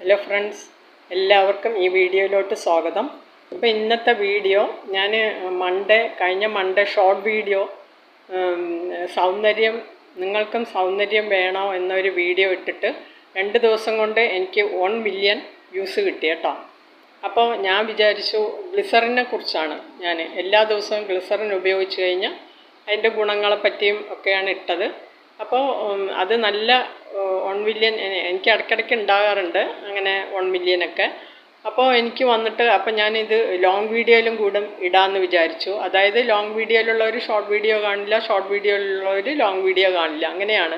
Hello friends എല്ലാവർക്കും ഈ വീഡിയോയിലോട്ട് സ്വാഗതം. അപ്പോൾ ഇന്നത്തെ വീഡിയോ ഞാൻ മൺഡേ കഴിഞ്ഞ മൺഡേ ഷോർട്ട് വീഡിയോ സൗന്ദര്യം നിങ്ങൾക്കും സൗന്ദര്യം വേണോ എന്നൊരു വീഡിയോ ഇട്ടിട്ട് രണ്ട് ദിവസം കൊണ്ട് എനിക്ക് വൺ മില്യൺ വ്യൂസ് കിട്ടി കേട്ടോ. അപ്പോൾ ഞാൻ വിചാരിച്ചു ഗ്ലിസറിനെ കുറിച്ചാണ് ഞാൻ എല്ലാ ദിവസവും ഗ്ലിസറിൻ ഉപയോഗിച്ച് കഴിഞ്ഞാൽ അതിന്റെ ഗുണങ്ങളെപ്പറ്റിയും ഒക്കെയാണ് ഇട്ടത്. അപ്പോൾ അത് നല്ല വൺ മില്യൺ എനിക്ക് ഇടയ്ക്കിടയ്ക്ക് ഉണ്ടാകാറുണ്ട് അങ്ങനെ വൺ മില്യനൊക്കെ അപ്പോൾ എനിക്ക് വന്നിട്ട് അപ്പോൾ ഞാനിത് ലോങ് വീഡിയോയിലും കൂടെ ഇടാമെന്ന് വിചാരിച്ചു. അതായത് ലോങ് വീഡിയോയിലുള്ളവർ ഷോർട്ട് വീഡിയോ കാണില്ല ഷോർട്ട് വീഡിയോയിലുള്ളവർ ലോങ് വീഡിയോ കാണില്ല അങ്ങനെയാണ്.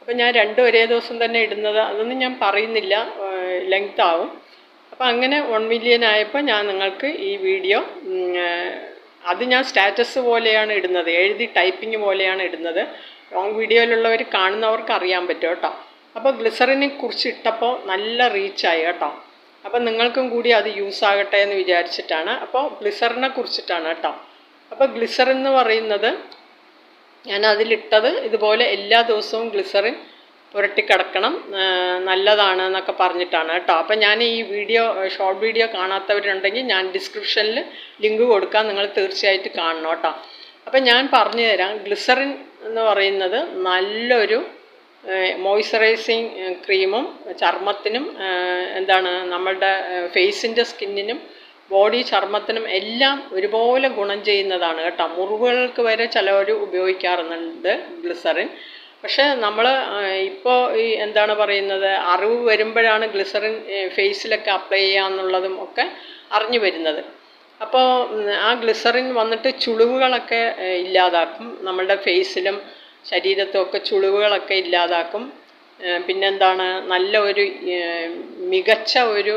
അപ്പോൾ ഞാൻ രണ്ടും ഒരേ ദിവസം തന്നെ ഇടുന്നത് അതൊന്നും ഞാൻ പറയുന്നില്ല ലെങ്ത് ആവും. അപ്പോൾ അങ്ങനെ വൺ മില്യൻ ആയപ്പോൾ ഞാൻ നിങ്ങൾക്ക് ഈ വീഡിയോ അത് ഞാൻ സ്റ്റാറ്റസ് പോലെയാണ് ഇടുന്നത് എഴുതി ടൈപ്പിംഗ് പോലെയാണ് ഇടുന്നത്. ലോങ് വീഡിയോയിലുള്ളവർ കാണുന്നവർക്ക് അറിയാൻ പറ്റും കേട്ടോ. അപ്പോൾ ഗ്ലിസറിനെ കുറിച്ച് ഇട്ടപ്പോൾ നല്ല റീച്ചായി കേട്ടോ. അപ്പോൾ നിങ്ങൾക്കും കൂടി അത് യൂസ് ആകട്ടെ എന്ന് വിചാരിച്ചിട്ടാണ്. അപ്പോൾ ഗ്ലിസറിനെ കുറിച്ചിട്ടാണ് കേട്ടോ. അപ്പോൾ ഗ്ലിസർ എന്ന് പറയുന്നത് ഞാൻ അതിലിട്ടത് ഇതുപോലെ എല്ലാ ദിവസവും ഗ്ലിസറിൻ പുരട്ടിക്കിടക്കണം നല്ലതാണ് എന്നൊക്കെ പറഞ്ഞിട്ടാണ് കേട്ടോ. അപ്പം ഞാൻ ഈ വീഡിയോ ഷോർട്ട് വീഡിയോ കാണാത്തവരുണ്ടെങ്കിൽ ഞാൻ ഡിസ്ക്രിപ്ഷനിൽ ലിങ്ക് കൊടുക്കാം. നിങ്ങൾ തീർച്ചയായിട്ടും കാണണം കേട്ടോ. അപ്പം ഞാൻ പറഞ്ഞു തരാം. ഗ്ലിസറിൻ എന്ന് പറയുന്നത് നല്ലൊരു മോയ്സ്ചറൈസിങ് ക്രീമും ചർമ്മത്തിനും എന്താണ് നമ്മളുടെ ഫേസിന്റെ സ്കിന്നിനും ബോഡി ചർമ്മത്തിനും എല്ലാം ഒരുപോലെ ഗുണം ചെയ്യുന്നതാണ് കേട്ടോ. മുറിവുകൾക്ക് വരെ ചിലവർ ഉപയോഗിക്കാറുണ്ട് ഗ്ലിസറിൻ പക്ഷേ നമ്മൾ ഇപ്പോൾ ഈ എന്താണ് പറയുന്നത് അറിവ് വരുമ്പോഴാണ് ഗ്ലിസറിൻ ഫേസിലൊക്കെ അപ്ലൈ ചെയ്യാന്നുള്ളതും ഒക്കെ അറിഞ്ഞു വരുന്നത്. അപ്പോൾ ആ ഗ്ലിസറിൻ വന്നിട്ട് ചുളിവുകളൊക്കെ ഇല്ലാതാക്കും. നമ്മളുടെ ഫേസിലും ശരീരത്തും ഒക്കെ ചുളിവുകളൊക്കെ ഇല്ലാതാക്കും. പിന്നെന്താണ്? നല്ല ഒരു മികച്ച ഒരു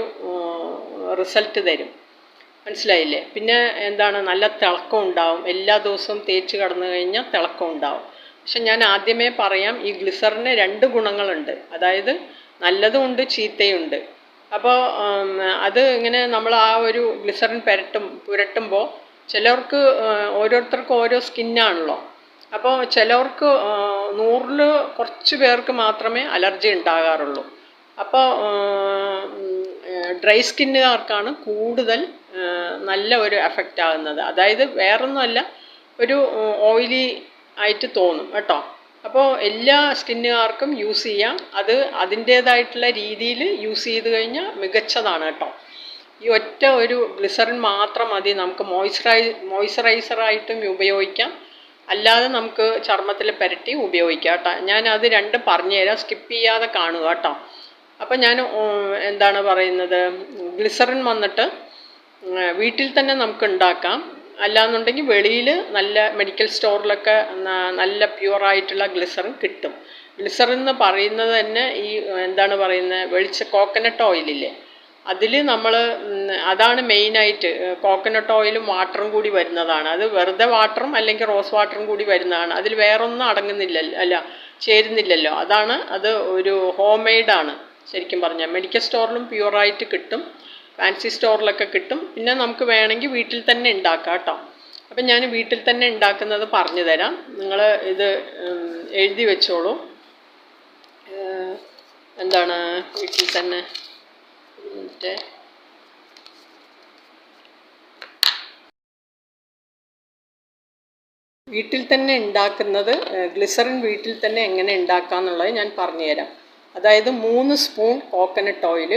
റിസൾട്ട് തരും. മനസ്സിലായില്ലേ? പിന്നെ എന്താണ്? നല്ല തിളക്കം ഉണ്ടാവും. എല്ലാ ദിവസവും തേച്ച് കടന്നു കഴിഞ്ഞാൽ തിളക്കം ഉണ്ടാവും. പക്ഷെ ഞാൻ ആദ്യമേ പറയാം ഈ ഗ്ലിസറിന് രണ്ട് ഗുണങ്ങളുണ്ട്. അതായത് നല്ലതുമുണ്ട് ചീത്തയുണ്ട് അപ്പോൾ അത് ഇങ്ങനെ നമ്മൾ ആ ഒരു ഗ്ലിസറിൻ പുരട്ടും പുരട്ടുമ്പോൾ ചിലർക്ക് ഓരോരുത്തർക്കും ഓരോ സ്കിന്നാണല്ലോ അപ്പോൾ ചിലവർക്ക് നൂറിൽ കുറച്ച് പേർക്ക് മാത്രമേ അലർജി ഉണ്ടാകാറുള്ളൂ. അപ്പോൾ ഡ്രൈ സ്കിന്നുകാർക്കാണ് കൂടുതൽ നല്ല ഒരു എഫക്റ്റ് ആകുന്നത് അതായത് വേറൊന്നുമല്ല ഒരു ഓയിലി ആയിട്ട് തോന്നും. കേട്ടോ? അപ്പോൾ എല്ലാ സ്കിന്നുകാർക്കും യൂസ് ചെയ്യാം. അത് അതിന്റേതായിട്ടുള്ള രീതിയിൽ യൂസ് ചെയ്ത് കഴിഞ്ഞാൽ മികച്ചതാണ് കേട്ടോ. ഈ ഒറ്റ ഒരു ഗ്ലിസറിൻ മാത്രം മതി. നമുക്ക് മോയ്സ്ചറൈ മോയ്സ്ചറൈസറായിട്ടും ഉപയോഗിക്കാം. അല്ലാതെ നമുക്ക് ചർമ്മത്തിൽ പുരട്ടി ഉപയോഗിക്കാം കേട്ടോ. ഞാൻ അത് രണ്ടും പറഞ്ഞുതരാം. സ്കിപ്പ് ചെയ്യാതെ കാണുക കേട്ടോ. അപ്പം ഞാൻ എന്താണ് പറയുന്നത്? ഗ്ലിസറിൻ വന്നിട്ട് വീട്ടിൽ തന്നെ നമുക്ക് ഉണ്ടാക്കാം. അല്ലാന്നുണ്ടെങ്കിൽ വെളിയിൽ നല്ല മെഡിക്കൽ സ്റ്റോറിലൊക്കെ നല്ല പ്യുവറായിട്ടുള്ള ഗ്ലിസറിൻ കിട്ടും. ഗ്ലിസറിൻ എന്ന് പറയുന്നത് തന്നെ ഈ എന്താണ് പറയുന്നത് വെളിച്ച കോക്കനട്ട് ഓയിലില്ലേ അതിൽ നമ്മൾ അതാണ് മെയിനായിട്ട് കോക്കനട്ട് ഓയിലും വാട്ടറും കൂടി വരുന്നതാണ്. അത് വെറുതെ വാട്ടറും അല്ലെങ്കിൽ റോസ് വാട്ടറും കൂടി വരുന്നതാണ്. അതിൽ വേറൊന്നും അടങ്ങുന്നില്ല അല്ല ചേരുന്നില്ലല്ലോ. അതാണ് അത് ഒരു ഹോം മെയ്ഡാണ് ശരിക്കും പറഞ്ഞാൽ. മെഡിക്കൽ സ്റ്റോറിലും പ്യുവറായിട്ട് കിട്ടും. ഫാൻസി സ്റ്റോറിലൊക്കെ കിട്ടും. പിന്നെ നമുക്ക് വേണമെങ്കിൽ വീട്ടിൽ തന്നെ ഉണ്ടാക്കാം കേട്ടോ. അപ്പം ഞാൻ വീട്ടിൽ തന്നെ ഉണ്ടാക്കുന്നത് പറഞ്ഞു തരാം. നിങ്ങൾ ഇത് എഴുതി വെച്ചോളൂ. എന്താണ് വീട്ടിൽ തന്നെ? മറ്റേ വീട്ടിൽ തന്നെ ഉണ്ടാക്കുന്നത് ഗ്ലിസറിൻ വീട്ടിൽ തന്നെ എങ്ങനെ ഉണ്ടാക്കാം എന്നുള്ളത് ഞാൻ പറഞ്ഞുതരാം അതായത് മൂന്ന് സ്പൂൺ കോക്കനട്ട് ഓയിൽ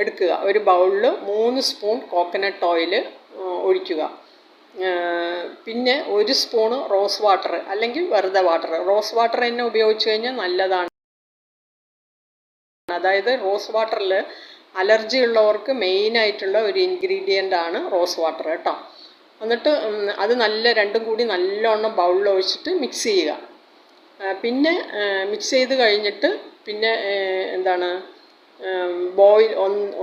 എടുക്കുക. ഒരു ബൗളിൽ മൂന്ന് സ്പൂൺ കോക്കനട്ട് ഓയിൽ ഒഴിക്കുക. പിന്നെ ഒരു സ്പൂണ് റോസ് വാട്ടർ അല്ലെങ്കിൽ വെറുതെ വാട്ടർ റോസ് വാട്ടർ തന്നെ ഉപയോഗിച്ച് കഴിഞ്ഞാൽ നല്ലതാണ്. അതായത് റോസ് വാട്ടറിൽ അലർജി ഉള്ളവർക്ക് മെയിനായിട്ടുള്ള ഒരു ഇൻഗ്രീഡിയന്റ് ആണ് റോസ് വാട്ടർ കേട്ടോ. എന്നിട്ട് അത് നല്ല രണ്ടും കൂടി നല്ലോണം ബൗളിൽ ഒഴിച്ചിട്ട് മിക്സ് ചെയ്യുക. പിന്നെ മിക്സ് ചെയ്ത് കഴിഞ്ഞിട്ട് പിന്നെ എന്താണ് ബോയിൽ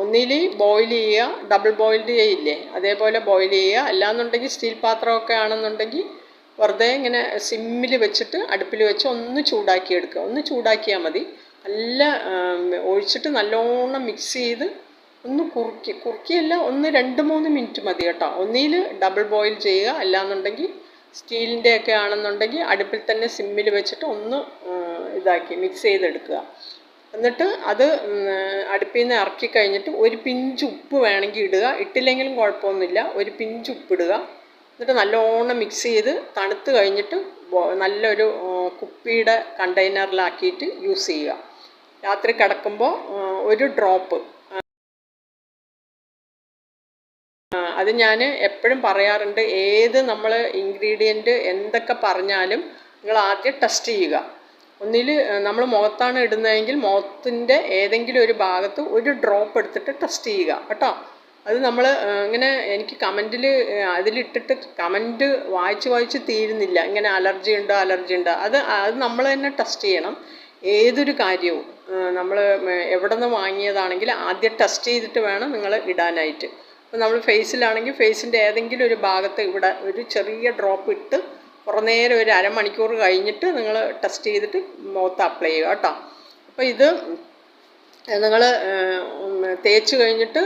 ഒന്നിൽ ബോയിൽ ചെയ്യുക ഡബിൾ ബോയിൽഡ് ചെയ്യില്ലേ? അതേപോലെ ബോയിൽ ചെയ്യുക. അല്ലാന്നുണ്ടെങ്കിൽ സ്റ്റീൽ പാത്രമൊക്കെ ആണെന്നുണ്ടെങ്കിൽ വെറുതെ ഇങ്ങനെ സിമ്മിൽ വെച്ചിട്ട് അടുപ്പിൽ വെച്ച് ഒന്ന് ചൂടാക്കി എടുക്കുക. ഒന്ന് ചൂടാക്കിയാൽ മതി. നല്ല ഒഴിച്ചിട്ട് നല്ലോണം മിക്സ് ചെയ്ത് ഒന്ന് കുറുക്കി കുറുക്കിയല്ല ഒന്ന് രണ്ട് മൂന്ന് മിനിറ്റ് മതി കേട്ടോ. ഒന്നിൽ ഡബിൾ ബോയിൽ ചെയ്യുക. അല്ലാന്നുണ്ടെങ്കിൽ സ്റ്റീലിന്റെ ഒക്കെ ആണെന്നുണ്ടെങ്കിൽ അടുപ്പിൽ തന്നെ സിമ്മിൽ വെച്ചിട്ട് ഒന്ന് ഇതാക്കി മിക്സ് ചെയ്തെടുക്കുക. എന്നിട്ട് അത് അടുപ്പിൽ നിന്ന് ഇറക്കി കഴിഞ്ഞിട്ട് ഒരു പിഞ്ച് ഉപ്പ് വേണമെങ്കിൽ ഇടുക. ഇട്ടില്ലെങ്കിലും കുഴപ്പമൊന്നുമില്ല. ഒരു പിഞ്ച് ഉപ്പിടുക എന്നിട്ട് നല്ലോണം മിക്സ് ചെയ്ത് തണുത്ത് കഴിഞ്ഞിട്ട് നല്ലൊരു കുപ്പിയുടെ കണ്ടെയ്നറിലാക്കിയിട്ട് യൂസ് ചെയ്യുക. രാത്രി കിടക്കുമ്പോൾ ഒരു ഡ്രോപ്പ് അത് ഞാൻ എപ്പോഴും പറയാറുണ്ട്. ഏത് നമ്മൾ ഇൻഗ്രീഡിയന്റ് എന്തൊക്കെ പറഞ്ഞാലും നിങ്ങൾ ആദ്യം ടെസ്റ്റ് ചെയ്യുക. ഒന്നിൽ നമ്മൾ മുഖത്താണ് ഇടുന്നതെങ്കിൽ മുഖത്തിന്റെ ഏതെങ്കിലും ഒരു ഭാഗത്ത് ഒരു ഡ്രോപ്പ് എടുത്തിട്ട് ടെസ്റ്റ് ചെയ്യുക കേട്ടോ? അത് നമ്മൾ ഇങ്ങനെ എനിക്ക് കമന്റിൽ അതിലിട്ടിട്ട് കമന്റ് വായിച്ച് വായിച്ച് തീരുന്നില്ല. ഇങ്ങനെ അലർജി ഉണ്ടോ അലർജി ഉണ്ടോ? അത് അത് നമ്മൾ തന്നെ ടെസ്റ്റ് ചെയ്യണം. ഏതൊരു കാര്യവും നമ്മൾ എവിടെ നിന്ന് വാങ്ങിയതാണെങ്കിൽ ആദ്യം ടെസ്റ്റ് ചെയ്തിട്ട് വേണം നിങ്ങൾ ഇടാനായിട്ട്. അപ്പോൾ നമ്മൾ ഫേസിലാണെങ്കിൽ ഫേസിന്റെ ഏതെങ്കിലും ഒരു ഭാഗത്ത് ഇവിടെ ഒരു ചെറിയ ഡ്രോപ്പ് ഇട്ട് കുറേ നേരം ഒരു അരമണിക്കൂർ കഴിഞ്ഞിട്ട് നിങ്ങൾ ടെസ്റ്റ് ചെയ്തിട്ട് മുഖത്ത് അപ്ലൈ ചെയ്യുക കേട്ടോ. അപ്പോൾ ഇത് നിങ്ങൾ തേച്ച് കഴിഞ്ഞിട്ട്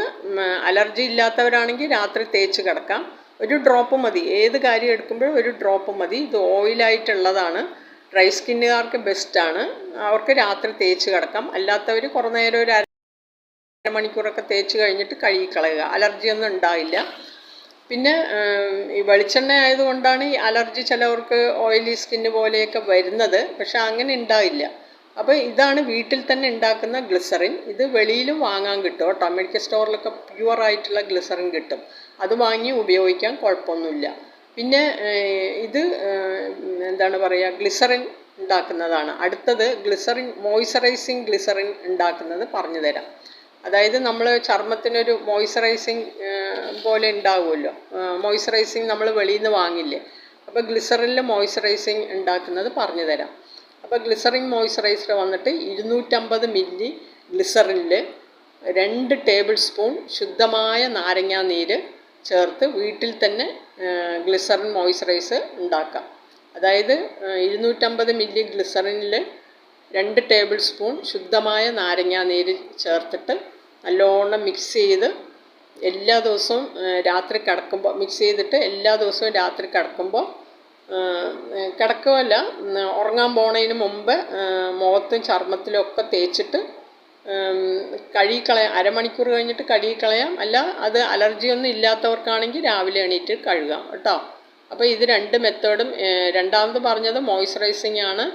അലർജി ഇല്ലാത്തവരാണെങ്കിൽ രാത്രി തേച്ച് കിടക്കാം. ഒരു ഡ്രോപ്പ് മതി. ഏത് കാര്യം എടുക്കുമ്പോഴും ഒരു ഡ്രോപ്പ് മതി. ഇത് ഓയിലായിട്ടുള്ളതാണ് ഡ്രൈ സ്കിന്നുകാർക്ക് ബെസ്റ്റാണ് അവർക്ക് രാത്രി തേച്ച് കിടക്കാം. അല്ലാത്തവർ കുറേ നേരം ഒരു അരമണിക്കൂറൊക്കെ തേച്ച് കഴിഞ്ഞിട്ട് കഴുകിക്കളയുക. അലർജിയൊന്നും ഉണ്ടാവില്ല. പിന്നെ ഈ വെളിച്ചെണ്ണ ആയതുകൊണ്ടാണ് ഈ അലർജി ചിലവർക്ക് ഓയിലി സ്കിന്ന് പോലെയൊക്കെ വരുന്നത്. പക്ഷെ അങ്ങനെ ഉണ്ടാവില്ല. അപ്പോൾ ഇതാണ് വീട്ടിൽ തന്നെ ഉണ്ടാക്കുന്ന ഗ്ലിസറിൻ. ഇത് വെളിയിലും വാങ്ങാൻ കിട്ടും കേട്ടോ. മെഡിക്കൽ സ്റ്റോറിലൊക്കെ പ്യുവർ ആയിട്ടുള്ള ഗ്ലിസറിൻ കിട്ടും. അത് വാങ്ങി ഉപയോഗിക്കാൻ കുഴപ്പമൊന്നുമില്ല. പിന്നെ ഇത് എന്താണ് പറയുക ഗ്ലിസറിൻ ഉണ്ടാക്കുന്നതാണ്. അടുത്തത് ഗ്ലിസറിൻ മോയ്സ്ചറൈസിങ് ഗ്ലിസറിൻ ഉണ്ടാക്കുന്നത് പറഞ്ഞു തരാം അതായത് നമ്മൾ ചർമ്മത്തിനൊരു മോയ്സ്ചറൈസിങ് പോലെ ഉണ്ടാവുമല്ലോ. മോയ്സ്ചറൈസിങ് നമ്മൾ വെളിയിൽ നിന്ന് വാങ്ങില്ലേ? അപ്പോൾ ഗ്ലിസറിനിൽ മോയ്സ്ചറൈസിങ് ഉണ്ടാക്കുന്നത് പറഞ്ഞു തരാം. അപ്പോൾ ഗ്ലിസറിൻ മോയ്സ്ചറൈസർ വന്നിട്ട് ഇരുന്നൂറ്റമ്പത് മില്ലി ഗ്ലിസറിനിൽ രണ്ട് ടേബിൾ സ്പൂൺ ശുദ്ധമായ നാരങ്ങാ നീര് ചേർത്ത് വീട്ടിൽ തന്നെ ഗ്ലിസറിൻ മോയ്സ്ചറൈസർ ഉണ്ടാക്കാം. അതായത് ഇരുന്നൂറ്റമ്പത് മില്ലി ഗ്ലിസറിനിൽ രണ്ട് ടേബിൾ സ്പൂൺ ശുദ്ധമായ നാരങ്ങാ നീര് ചേർത്തിട്ട് നല്ലോണം മിക്സ് ചെയ്ത് എല്ലാ ദിവസവും രാത്രി കിടക്കുമ്പോൾ മിക്സ് ചെയ്തിട്ട് എല്ലാ ദിവസവും രാത്രി കിടക്കുമ്പോൾ കിടക്കുമല്ല ഉറങ്ങാൻ പോണതിന് മുമ്പ് മുഖത്തും ചർമ്മത്തിലും ഒക്കെ തേച്ചിട്ട് കഴുകിക്കളയാം അരമണിക്കൂർ കഴിഞ്ഞിട്ട് കഴുകിക്കളയാം. അല്ല അത് അലർജിയൊന്നും ഇല്ലാത്തവർക്കാണെങ്കിൽ രാവിലെ എണീറ്റ് കഴുകാം കേട്ടോ. അപ്പോൾ ഇത് രണ്ട് മെത്തേഡും രണ്ടാമത് പറഞ്ഞത് മോയ്സ്ചറൈസിങ് ആണ്.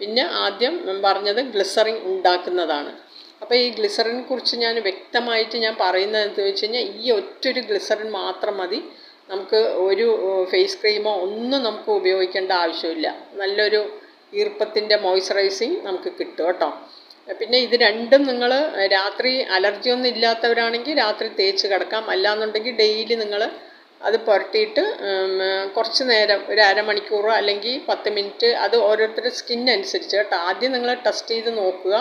പിന്നെ ആദ്യം പറഞ്ഞത് ഗ്ലിസറിൻ ഉണ്ടാക്കുന്നതാണ്. അപ്പോൾ ഈ ഗ്ലിസറിനെ കുറിച്ച് ഞാൻ വ്യക്തമായിട്ട് ഞാൻ പറയുന്നത് എന്ന് വെച്ച് കഴിഞ്ഞാൽ ഈ ഒറ്റൊരു ഗ്ലിസറിൻ മാത്രം മതി. നമുക്ക് ഒരു ഫേസ് ക്രീമോ ഒന്നും നമുക്ക് ഉപയോഗിക്കേണ്ട ആവശ്യമില്ല. നല്ലൊരു ഈർപ്പത്തിന്റെ മോയ്സ്ചറൈസിങ് നമുക്ക് കിട്ടും കേട്ടോ. പിന്നെ ഇത് രണ്ടും നിങ്ങൾ രാത്രി അലർജി ഒന്നും ഇല്ലാത്തവരാണെങ്കിൽ രാത്രി തേച്ച് കിടക്കാം. അല്ലാന്നുണ്ടെങ്കിൽ ഡെയിലി നിങ്ങൾ അത് പുരട്ടിയിട്ട് കുറച്ച് നേരം ഒരു അരമണിക്കൂറോ അല്ലെങ്കിൽ പത്ത് മിനിറ്റ് അത് ഓരോരുത്തരുടെ സ്കിൻ അനുസരിച്ച് കേട്ടോ. ആദ്യം നിങ്ങൾ ടെസ്റ്റ് ചെയ്ത് നോക്കുക.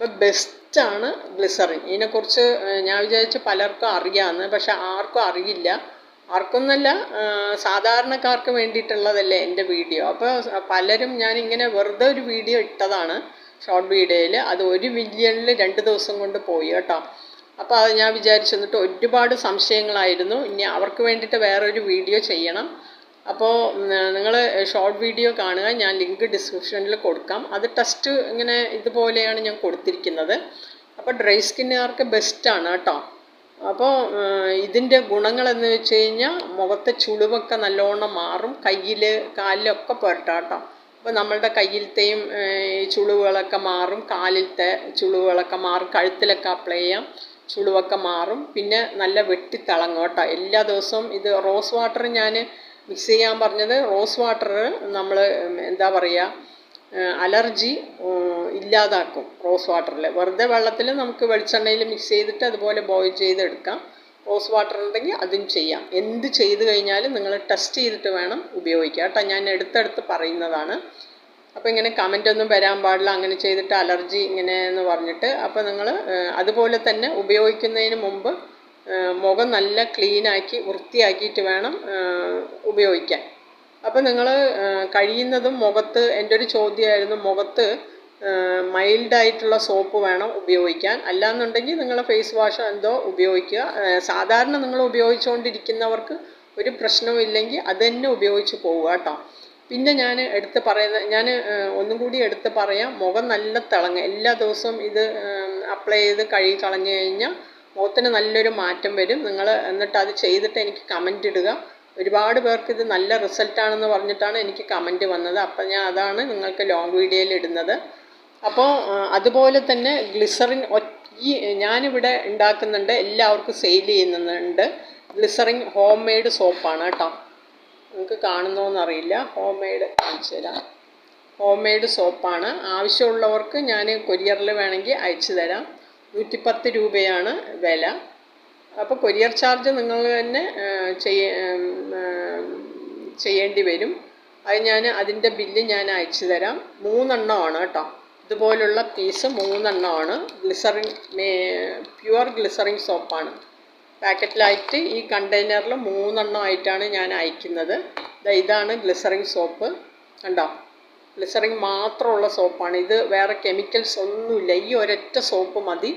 അപ്പോൾ ബെസ്റ്റാണ് ഗ്ലിസറിൻ ഇതിനെക്കുറിച്ച് ഞാൻ വിചാരിച്ച് പലർക്കും അറിയാമെന്ന് പക്ഷെ ആർക്കും അറിയില്ല. ആർക്കൊന്നല്ല സാധാരണക്കാർക്ക് വേണ്ടിയിട്ടുള്ളതല്ലേ എന്റെ വീഡിയോ. അപ്പോൾ പലരും ഞാൻ ഇങ്ങനെ വെറുതെ ഒരു വീഡിയോ ഇട്ടതാണ് ഷോർട്ട് വീഡിയോയിൽ അത് ഒരു മില്യണിൽ രണ്ട് ദിവസം കൊണ്ട് പോയി കേട്ടോ. അപ്പോൾ അത് ഞാൻ വിചാരിച്ചു എന്നിട്ട് ഒരുപാട് സംശയങ്ങളായിരുന്നു. ഇനി അവർക്ക് വേണ്ടിയിട്ട് വേറൊരു വീഡിയോ ചെയ്യണം. അപ്പോൾ നിങ്ങൾ ഷോർട്ട് വീഡിയോ കാണുക. ഞാൻ ലിങ്ക് ഡിസ്ക്രിപ്ഷനിൽ കൊടുക്കാം. അത് ടെസ്റ്റ് ഇങ്ങനെ ഇതുപോലെയാണ് ഞാൻ കൊടുത്തിരിക്കുന്നത്. അപ്പോൾ ഡ്രൈ സ്കിന്നുകാർക്ക് ബെസ്റ്റാണ് കേട്ടോ. അപ്പോൾ ഇതിന്റെ ഗുണങ്ങളെന്ന് വെച്ച് കഴിഞ്ഞാൽ മുഖത്തെ ചുളിവൊക്കെ നല്ലോണം മാറും. കയ്യിൽ കാലിലൊക്കെ പുരട്ടാം കേട്ടോ. അപ്പോൾ നമ്മളുടെ കയ്യിലത്തെയും ചുളിവുകളൊക്കെ മാറും. കാലിലത്തെ ചുളിവുകളൊക്കെ മാറും. കഴുത്തിലൊക്കെ അപ്ലൈ ചെയ്യാം. ചുളിവൊക്കെ മാറും. പിന്നെ നല്ല വെട്ടിത്തിളങ്ങും കേട്ടോ. എല്ലാ ദിവസവും ഇത് റോസ് വാട്ടർ ഞാൻ മിക്സ് ചെയ്യാൻ പറഞ്ഞത് റോസ് വാട്ടർ നമ്മൾ എന്താ പറയുക അലർജി ഇല്ലാതാക്കും റോസ് വാട്ടറിൽ വെറുതെ വെള്ളത്തിൽ നമുക്ക് വെളിച്ചെണ്ണയിൽ മിക്സ് ചെയ്തിട്ട് അതുപോലെ ബോയിൽ ചെയ്തെടുക്കാം. റോസ് വാട്ടർ ഉണ്ടെങ്കിൽ അതും ചെയ്യാം. എന്ത് ചെയ്ത് കഴിഞ്ഞാലും നിങ്ങൾ ടെസ്റ്റ് ചെയ്തിട്ട് വേണം ഉപയോഗിക്കുക കേട്ടോ ഞാൻ എടുത്തെടുത്ത് പറയുന്നതാണ്. അപ്പോൾ ഇങ്ങനെ കമന്റ് ഒന്നും വരാൻ പാടില്ല. അങ്ങനെ ചെയ്തിട്ട് അലർജി ഇങ്ങനെ എന്ന് പറഞ്ഞിട്ട് അപ്പോൾ നിങ്ങൾ അതുപോലെ തന്നെ ഉപയോഗിക്കുന്നതിന് മുമ്പ് മുഖം നല്ല ക്ലീനാക്കി വൃത്തിയാക്കിയിട്ട് വേണം ഉപയോഗിക്കാൻ. അപ്പോൾ നിങ്ങൾ കഴിയുന്നതും മുഖത്ത് എന്റെ ഒരു ചോദ്യമായിരുന്നു മുഖത്ത് മൈൽഡായിട്ടുള്ള സോപ്പ് വേണം ഉപയോഗിക്കാൻ. അല്ലാന്നുണ്ടെങ്കിൽ നിങ്ങൾ ഫേസ് വാഷ് എന്തോ ഉപയോഗിക്കുക. സാധാരണ നിങ്ങൾ ഉപയോഗിച്ചുകൊണ്ടിരിക്കുന്നവർക്ക് ഒരു പ്രശ്നവും ഇല്ലെങ്കിൽ അത് തന്നെ ഉപയോഗിച്ച് പോവുക കേട്ടോ. പിന്നെ ഞാൻ എടുത്ത് പറയുന്ന ഞാൻ ഒന്നും കൂടി എടുത്ത് പറയാം. മുഖം നല്ല തിളങ്ങുക. എല്ലാ ദിവസവും ഇത് അപ്ലൈ ചെയ്ത് കഴുകി കളഞ്ഞു കഴിഞ്ഞാൽ മുഖത്തിന് നല്ലൊരു മാറ്റം വരും. നിങ്ങൾ എന്നിട്ട് അത് ചെയ്തിട്ട് എനിക്ക് കമന്റ് ഇടുക. ഒരുപാട് പേർക്ക് ഇത് നല്ല റിസൾട്ടാണെന്ന് പറഞ്ഞിട്ടാണ് എനിക്ക് കമന്റ് വന്നത്. അപ്പം ഞാൻ അതാണ് നിങ്ങൾക്ക് ലോങ് വീഡിയോയിൽ ഇടുന്നത്. അപ്പോൾ അതുപോലെ തന്നെ ഗ്ലിസറിൻ ഈ ഞാനിവിടെ ഉണ്ടാക്കുന്നുണ്ട്. എല്ലാവർക്കും സെയിൽ ചെയ്യുന്നുണ്ട്. ഗ്ലിസറിൻ ഹോം മെയ്ഡ് സോപ്പാണ് കേട്ടോ. നിങ്ങൾക്ക് കാണുന്നോന്നറിയില്ല ഹോം മെയ്ഡ് കാണിച്ചു തരാം. ഹോം മെയ്ഡ് സോപ്പാണ് ആവശ്യമുള്ളവർക്ക് ഞാൻ കൊരിയറിൽ വേണമെങ്കിൽ അയച്ചു തരാം. നൂറ്റിപ്പത്ത് രൂപയാണ് വില. അപ്പോൾ കൊരിയർ ചാർജ് നിങ്ങൾ തന്നെ ചെയ്യ ചെയ്യേണ്ടി വരും. അത് ഞാൻ അതിന്റെ ബില്ല് ഞാൻ അയച്ചു തരാം. മൂന്നെണ്ണമാണ് കേട്ടോ. ഇതുപോലുള്ള പീസ് മൂന്നെണ്ണമാണ്. ഗ്ലിസറിൻ പ്യുവർ ഗ്ലിസറിൻ സോപ്പാണ്. പാക്കറ്റിലായിട്ട് ഈ കണ്ടെയ്നറിൽ മൂന്നെണ്ണം ആയിട്ടാണ് ഞാൻ അയക്കുന്നത്. ഇതാണ് ഗ്ലിസറിൻ സോപ്പ്. കണ്ടോ? ഗ്ലിസറിൻ മാത്രമുള്ള സോപ്പാണ്. ഇത് വേറെ കെമിക്കൽസ് ഒന്നുമില്ല. ഈ ഒരൊറ്റ സോപ്പ് മതി.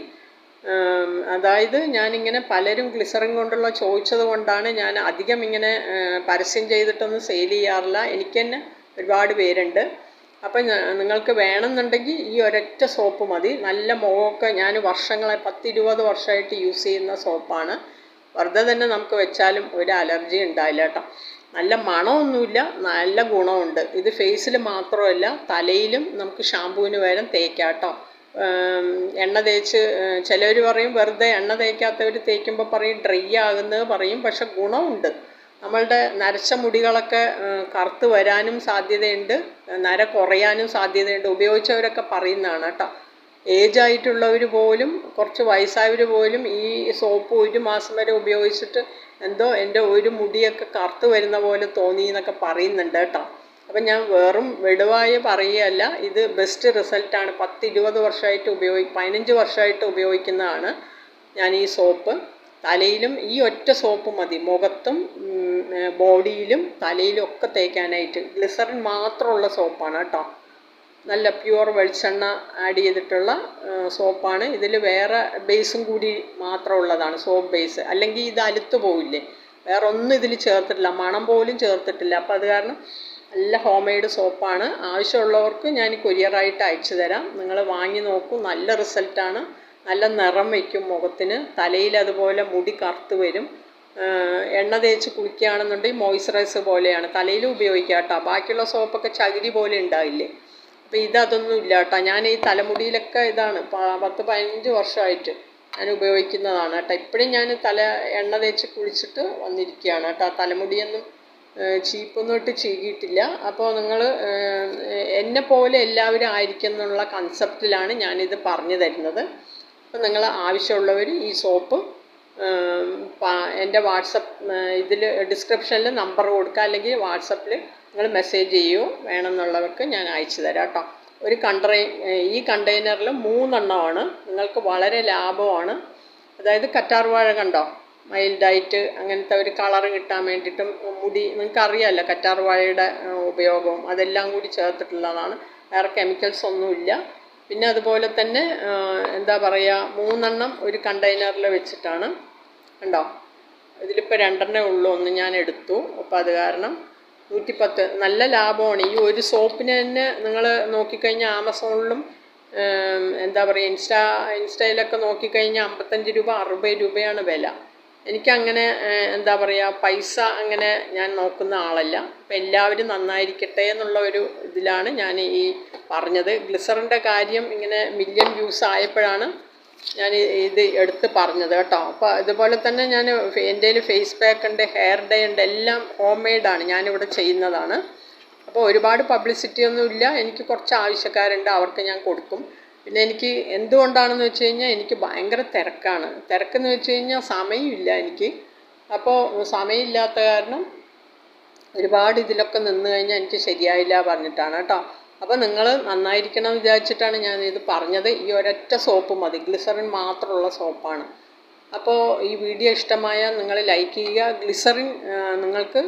അതായത് ഞാനിങ്ങനെ പലരും ഗ്ലിസറിൻ കൊണ്ടുള്ള ചോദിച്ചത് കൊണ്ടാണ് ഞാൻ അധികം ഇങ്ങനെ പരസ്യം ചെയ്തിട്ടൊന്നും സെയിൽ ചെയ്യാറില്ല. എനിക്ക് തന്നെ ഒരുപാട് പേരുണ്ട്. അപ്പം നിങ്ങൾക്ക് വേണമെന്നുണ്ടെങ്കിൽ ഈ ഒരൊറ്റ സോപ്പ് മതി. നല്ല മുഖമൊക്കെ ഞാൻ വർഷങ്ങളെ പത്തിരുപത് വർഷമായിട്ട് യൂസ് ചെയ്യുന്ന സോപ്പാണ്. വെറുതെ തന്നെ നമുക്ക് വെച്ചാലും ഒരു അലർജി ഉണ്ടായില്ല കേട്ടോ. നല്ല മണമൊന്നുമില്ല നല്ല ഗുണമുണ്ട്. ഇത് ഫേസിൽ മാത്രമല്ല തലയിലും നമുക്ക് ഷാമ്പൂവിന് പകരം തേക്കാം കേട്ടോ എണ്ണ തേച്ച് ചിലർ പറയും വെറുതെ എണ്ണ തേക്കാത്തവർ തേക്കുമ്പോൾ പറയും ഡ്രൈ ആകുന്നത് പറയും പക്ഷെ ഗുണമുണ്ട്. നമ്മളുടെ നരച്ച മുടികളൊക്കെ കറുത്ത് വരാനും സാധ്യതയുണ്ട് നര കുറയാനും സാധ്യതയുണ്ട്. ഉപയോഗിച്ചവരൊക്കെ പറയുന്നതാണ് കേട്ടോ ഏജ് ആയിട്ടുള്ളവർ പോലും കുറച്ച് വയസ്സായവർ പോലും ഈ സോപ്പ് ഒരു മാസം വരെ ഉപയോഗിച്ചിട്ട് എന്തോ എന്റെ ഒരു മുടിയൊക്കെ കറുത്ത് വരുന്ന പോലെ തോന്നി എന്നൊക്കെ പറയുന്നുണ്ട് കേട്ടോ. അപ്പം ഞാൻ വെറും വെടുവായി പറയുകയല്ല ഇത് ബെസ്റ്റ് റിസൾട്ടാണ് പത്ത് ഇരുപത് വർഷമായിട്ട് ഉപയോഗി പതിനഞ്ച് വർഷമായിട്ട് ഉപയോഗിക്കുന്നതാണ് ഞാൻ ഈ സോപ്പ് തലയിലും ഈ ഒറ്റ സോപ്പ് മതി. മുഖത്തും ബോഡിയിലും തലയിലും ഒക്കെ തേക്കാനായിട്ട്. ഗ്ലിസറിൻ മാത്രമുള്ള സോപ്പാണ് കേട്ടോ. നല്ല പ്യുവർ വെളിച്ചെണ്ണ ആഡ് ചെയ്തിട്ടുള്ള സോപ്പാണ്. ഇതിൽ വേറെ ബേസും കൂടി മാത്രമുള്ളതാണ് സോപ്പ് ബേസ്. അല്ലെങ്കിൽ ഇത് അലുത്ത് പോവില്ലേ? വേറെ ഒന്നും ഇതിൽ ചേർത്തിട്ടില്ല. മണം പോലും ചേർത്തിട്ടില്ല. അപ്പോൾ അത് കാരണം നല്ല ഹോം മെയ്ഡ് സോപ്പാണ്. ആവശ്യമുള്ളവർക്ക് ഞാൻ കൊരിയറായിട്ട് അയച്ചു തരാം. നിങ്ങൾ വാങ്ങി നോക്കൂ. നല്ല റിസൾട്ടാണ്. നല്ല നിറം വയ്ക്കും മുഖത്തിന്. തലയിൽ അതുപോലെ മുടി കറുത്ത് വരും. എണ്ണ തേച്ച് കുളിക്കുകയാണെന്നുണ്ടെങ്കിൽ മോയ്സ്ചറൈസർ പോലെയാണ്. തലയിലും ഉപയോഗിക്കാം കേട്ടോ ബാക്കിയുള്ള സോപ്പൊക്കെ ചകിരി പോലെ ഉണ്ടാവില്ലേ? അപ്പോൾ ഇതൊന്നും ഇല്ല കേട്ടോ. ഞാൻ ഈ തലമുടിയിലൊക്കെ ഇതാണ് പത്ത് പതിനഞ്ച് വർഷമായിട്ട് ഞാൻ ഉപയോഗിക്കുന്നതാണ് കേട്ടോ. ഇപ്പോഴും ഞാൻ തല എണ്ണ തേച്ച് കുളിച്ചിട്ട് വന്നിരിക്കുകയാണ് കേട്ടോ. തലമുടിയൊന്നും ചീപ്പൊന്നും ഇട്ട് ചീകിയിട്ടില്ല. അപ്പോൾ നിങ്ങൾ എന്നെ പോലെ എല്ലാവരും ആയിരിക്കും എന്നുള്ള കൺസെപ്റ്റിലാണ് ഞാനിത് പറഞ്ഞു തരുന്നത്. അപ്പോൾ നിങ്ങൾ ആവശ്യമുള്ളവർ ഈ സോപ്പ് എന്റെ വാട്സപ്പ് ഇതിൽ ഡിസ്ക്രിപ്ഷനിൽ നമ്പർ കൊടുക്കുക. അല്ലെങ്കിൽ വാട്സപ്പിൽ നിങ്ങൾ മെസ്സേജ് ചെയ്യൂ. വേണമെന്നുള്ളവർക്ക് ഞാൻ അയച്ചു തരാം കേട്ടോ. ഒരു കണ്ടെയ് ഈ കണ്ടെയ്നറിൽ മൂന്നെണ്ണമാണ്. നിങ്ങൾക്ക് വളരെ ലാഭമാണ്. അതായത് കറ്റാർവാഴ കണ്ടോ? മൈൽഡായിട്ട് അങ്ങനത്തെ ഒരു കളർ കിട്ടാൻ വേണ്ടിയിട്ടും മുടി നിങ്ങൾക്ക് അറിയാമല്ലോ കറ്റാർവാഴയുടെ ഉപയോഗവും അതെല്ലാം കൂടി ചേർത്തിട്ടുള്ളതാണ്. വേറെ കെമിക്കൽസ് ഒന്നുമില്ല പിന്നെ അതുപോലെ തന്നെ എന്താ പറയുക മൂന്നെണ്ണം ഒരു കണ്ടെയ്നറിൽ വെച്ചിട്ടാണ്. കണ്ടോ? ഇതിലിപ്പോൾ രണ്ടെണ്ണേ ഉള്ളൂ ഒന്ന് ഞാൻ എടുത്തു. അപ്പോൾ അത് കാരണം നൂറ്റിപ്പത്ത്. നല്ല ലാഭമാണ്. ഈ ഒരു സോപ്പിന് തന്നെ നിങ്ങൾ നോക്കിക്കഴിഞ്ഞാൽ ആമസോണിലും എന്താ പറയുക ഇൻസ്റ്റാ ഇൻസ്റ്റയിലൊക്കെ നോക്കിക്കഴിഞ്ഞാൽ അമ്പത്തഞ്ച് രൂപ അറുപത് രൂപയാണ് വില. എനിക്കങ്ങനെ എന്താ പറയുക പൈസ അങ്ങനെ ഞാൻ നോക്കുന്ന ആളല്ല. അപ്പം എല്ലാവരും നന്നായിരിക്കട്ടെ എന്നുള്ള ഒരു ഇതിലാണ് ഞാൻ ഈ പറഞ്ഞത്. ഗ്ലിസറിന്റെ കാര്യം ഇങ്ങനെ മില്യൺ വ്യൂസ് ആയപ്പോഴാണ് ഞാൻ ഇത് എടുത്ത് പറഞ്ഞത് കേട്ടോ. അപ്പോൾ ഇതുപോലെ തന്നെ ഞാൻ എന്റെ ഫേസ് പാക്ക് ഉണ്ട് ഹെയർ ഡേ ഉണ്ട് എല്ലാം ഹോം മെയ്ഡാണ് ഞാനിവിടെ ചെയ്യുന്നതാണ്. അപ്പോൾ ഒരുപാട് പബ്ലിസിറ്റി ഒന്നും ഇല്ല. എനിക്ക് കുറച്ച് ആവശ്യക്കാരുണ്ട് അവർക്ക് ഞാൻ കൊടുക്കും. പിന്നെ എനിക്ക് എന്തുകൊണ്ടാണെന്ന് വെച്ച് കഴിഞ്ഞാൽ എനിക്ക് ഭയങ്കര തിരക്കാണ്. തിരക്കെന്ന് വെച്ച് കഴിഞ്ഞാൽ സമയമില്ല എനിക്ക്. അപ്പോൾ സമയമില്ലാത്ത കാരണം ഒരുപാട് ഇതിലൊക്കെ നിന്ന് കഴിഞ്ഞാൽ എനിക്ക് ശരിയായില്ല പറഞ്ഞിട്ടാണ് കേട്ടോ. അപ്പോൾ നിങ്ങൾ നന്നായിരിക്കണം വിചാരിച്ചിട്ടാണ് ഞാൻ ഇത് പറഞ്ഞത്. ഈ ഒരൊറ്റ സോപ്പ് മതി. ഗ്ലിസറിൻ മാത്രമുള്ള സോപ്പാണ്. അപ്പോൾ ഈ വീഡിയോ ഇഷ്ടമായാൽ നിങ്ങൾ ലൈക്ക് ചെയ്യുക. ഗ്ലിസറിൻ നിങ്ങൾക്ക്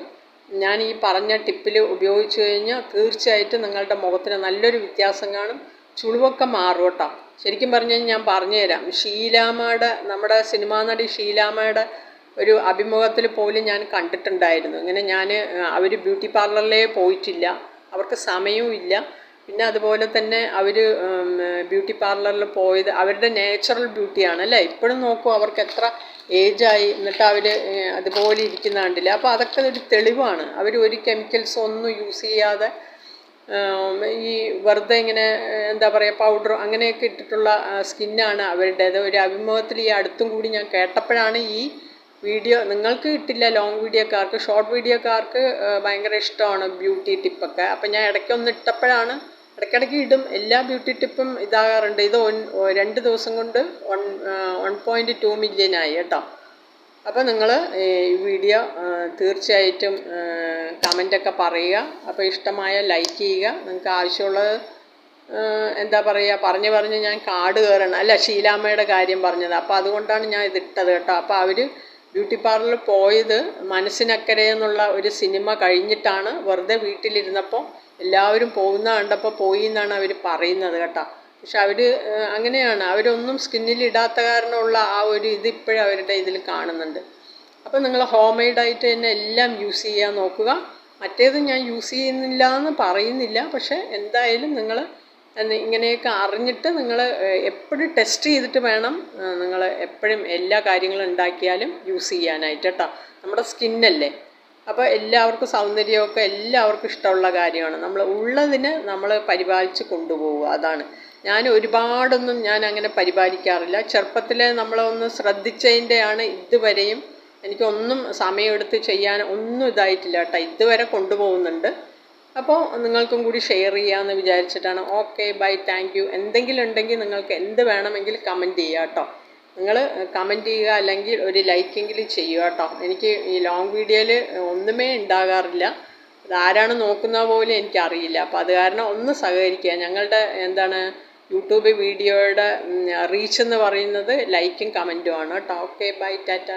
ഞാൻ ഈ പറഞ്ഞ ടിപ്പിൽ ഉപയോഗിച്ചു കഴിഞ്ഞാൽ തീർച്ചയായിട്ടും നിങ്ങളുടെ മുഖത്തിന് നല്ലൊരു വ്യത്യാസം കാണും. ചുളിവൊക്കെ മാറും കേട്ടോ. ശരിക്കും പറഞ്ഞു ഞാൻ പറഞ്ഞുതരാം. ഷീലാമ്മയുടെ നമ്മുടെ സിനിമാ നടി ഷീലാമ്മയുടെ ഒരു അഭിമുഖത്തിൽ പോലും ഞാൻ കണ്ടിട്ടുണ്ടായിരുന്നു. ഇങ്ങനെ ഞാൻ അവർ ബ്യൂട്ടി പാർലറിലേ പോയിട്ടില്ല. അവർക്ക് സമയവും ഇല്ല. പിന്നെ അതുപോലെ തന്നെ അവർ ബ്യൂട്ടി പാർലറിൽ പോയത് അവരുടെ നേച്ചുറൽ ബ്യൂട്ടിയാണ് അല്ലേ? ഇപ്പോഴും നോക്കൂ അവർക്ക് എത്ര ഏജായി എന്നിട്ട് അവർ അതുപോലെ ഇരിക്കുന്ന കണ്ടില്ല? അപ്പോൾ അതൊക്കെ ഒരു തെളിവാണ്. അവർ ഒരു കെമിക്കൽസ് ഒന്നും യൂസ് ചെയ്യാതെ ഈ വെറുതെ ഇങ്ങനെ എന്താ പറയുക പൗഡർ അങ്ങനെയൊക്കെ ഇട്ടിട്ടുള്ള സ്കിന്നാണ് അവരുടേത്. ഒരു അഭിമുഖത്തിൽ ഈ അടുത്തും കൂടി ഞാൻ കേട്ടപ്പോഴാണ് ഈ വീഡിയോ നിങ്ങൾക്ക് കിട്ടില്ല ലോങ് വീഡിയോക്കാർക്ക് ഷോർട്ട് വീഡിയോക്കാർക്ക് ഭയങ്കര ഇഷ്ടമാണ് ബ്യൂട്ടി ടിപ്പൊക്കെ അപ്പം ഞാൻ ഇടയ്ക്കൊന്ന് ഇട്ടപ്പോഴാണ് ഇടയ്ക്കിടയ്ക്ക് ഇടും. എല്ലാ ബ്യൂട്ടി ടിപ്പും ഇതാകാറുണ്ട്. ഇത് രണ്ട് ദിവസം കൊണ്ട് വൺ വൺ പോയിന്റ് ടു മില്യനായി കേട്ടോ. അപ്പോൾ നിങ്ങൾ ഈ വീഡിയോ തീർച്ചയായിട്ടും കമന്റൊക്കെ പറയുക. അപ്പോൾ ഇഷ്ടമായ ലൈക്ക് ചെയ്യുക. നിങ്ങൾക്ക് ആവശ്യമുള്ളത് എന്താ പറയുക പറഞ്ഞ് പറഞ്ഞ് ഞാൻ കാട് കയറണം. അല്ല ഷീലാമ്മയുടെ കാര്യം പറഞ്ഞത്. അപ്പോൾ അതുകൊണ്ടാണ് ഞാൻ ഇതിട്ടത് കേട്ടോ. അപ്പോൾ അവർ ബ്യൂട്ടി പാർലറിൽ പോയത് മനസ്സിനക്കരെ എന്നുള്ള ഒരു സിനിമ കഴിഞ്ഞിട്ടാണ് വെറുതെ വീട്ടിലിരുന്നപ്പോൾ എല്ലാവരും പോകുന്ന കണ്ടപ്പോൾ പോയി എന്നാണ് അവർ പറയുന്നത് കേട്ടോ. പക്ഷെ അവർ അങ്ങനെയാണ്. അവരൊന്നും സ്കിന്നിൽ ഇടാത്ത കാരണമുള്ള ആ ഒരു ഇത് ഇപ്പോഴും അവരുടെ ഇതിൽ കാണുന്നുണ്ട്. അപ്പോൾ നിങ്ങൾ ഹോം മെയ്ഡായിട്ട് തന്നെ എല്ലാം യൂസ് ചെയ്യാൻ നോക്കുക. മറ്റേത് ഞാൻ യൂസ് ചെയ്യുന്നില്ല എന്ന് പറയുന്നില്ല. പക്ഷേ എന്തായാലും നിങ്ങൾ ഇങ്ങനെയൊക്കെ അറിഞ്ഞിട്ട് നിങ്ങൾ എപ്പോഴും ടെസ്റ്റ് ചെയ്തിട്ട് വേണം നിങ്ങൾ എപ്പോഴും എല്ലാ കാര്യങ്ങളും ഉണ്ടാക്കിയാലും യൂസ് ചെയ്യാനായിട്ട് കേട്ടോ നമ്മുടെ സ്കിന്നല്ലേ അപ്പോൾ എല്ലാവർക്കും സൗന്ദര്യമൊക്കെ എല്ലാവർക്കും ഇഷ്ടമുള്ള കാര്യമാണ്. നമ്മൾ ഉള്ളതിന് നമ്മൾ പരിപാലിച്ച് കൊണ്ടുപോവുക അതാണ്. ഞാൻ ഒരുപാടൊന്നും ഞാൻ അങ്ങനെ പരിപാലിക്കാറില്ല. ചെറുപ്പത്തിലെ നമ്മളൊന്ന് ശ്രദ്ധിച്ചതിന്റെയാണ് ഇതുവരെയും എനിക്കൊന്നും സമയമെടുത്ത് ചെയ്യാൻ ഒന്നും ഇതായിട്ടില്ല കേട്ടോ ഇതുവരെ കൊണ്ടുപോകുന്നുണ്ട് അപ്പോൾ നിങ്ങൾക്കും കൂടി ഷെയർ ചെയ്യാമെന്ന് വിചാരിച്ചിട്ടാണ്. ഓക്കെ ബൈ താങ്ക് യു എന്തെങ്കിലും ഉണ്ടെങ്കിൽ നിങ്ങൾക്ക് എന്ത് വേണമെങ്കിൽ കമന്റ് ചെയ്യുക കേട്ടോ. നിങ്ങൾ കമന്റ് ചെയ്യുക അല്ലെങ്കിൽ ഒരു ലൈക്കെങ്കിലും ചെയ്യുക കേട്ടോ. എനിക്ക് ഈ ലോങ് വീഡിയോയിൽ ഒന്നുമേ ഉണ്ടാകാറില്ല. അതാരാണ് നോക്കുന്ന പോലും എനിക്കറിയില്ല. അപ്പോൾ അത് കാരണം ഒന്ന് സഹകരിക്കുക. ഞങ്ങളുടെ എന്താണ് യൂട്യൂബ് വീഡിയോയുടെ റീച്ച് എന്ന് പറയുന്നത് ലൈക്കും കമന്റുമാണ് കേട്ടോ. Okay bye Tata